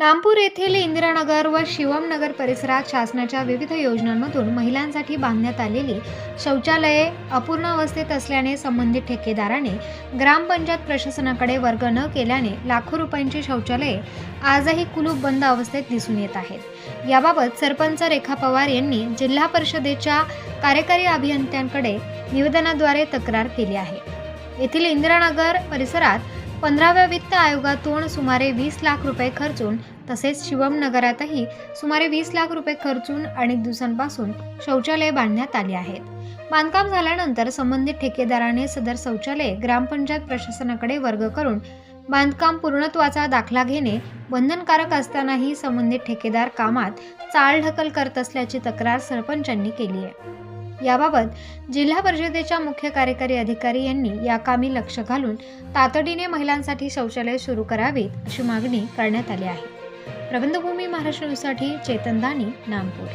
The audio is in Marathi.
नामपूर येथील इंदिरानगर व शिवमनगर परिसरात शासनाच्या विविध योजनांमधून महिलांसाठी बांधण्यात आलेली शौचालये अपूर्ण अवस्थेत असल्याने संबंधित ठेकेदाराने ग्रामपंचायत प्रशासनाकडे वर्ग न केल्याने लाखो रुपयांची शौचालये आजही कुलूप बंद अवस्थेत दिसून येत आहेत. याबाबत सरपंच रेखा पवार यांनी जिल्हा परिषदेच्या कार्यकारी अभियंत्यांकडे निवेदनाद्वारे तक्रार केली आहे. येथील इंदिरानगर परिसरात पंधराव्या वित्त आयोगातून सुमारे वीस लाख रुपये खर्चून तसेच शिवम नगरातही सुमारे वीस लाख रुपये खर्चून अनेक दिवसांपासून शौचालय बांधण्यात आली आहेत. बांधकाम झाल्यानंतर संबंधित ठेकेदाराने सदर शौचालय ग्रामपंचायत प्रशासनाकडे वर्ग करून बांधकाम पूर्णत्वाचा दाखला घेणे बंधनकारक असतानाही संबंधित ठेकेदार कामात चालढकल करत असल्याची तक्रार सरपंचांनी केली आहे. याबाबत जिल्हा परिषदेच्या मुख्य कार्यकारी अधिकारी यांनी या कामी लक्ष घालून तातडीने महिलांसाठी शौचालय सुरू करावीत अशी मागणी करण्यात आली आहे. प्रबंधभूमी महाराष्ट्र न्यूजसाठी चेतन दानी नामपूर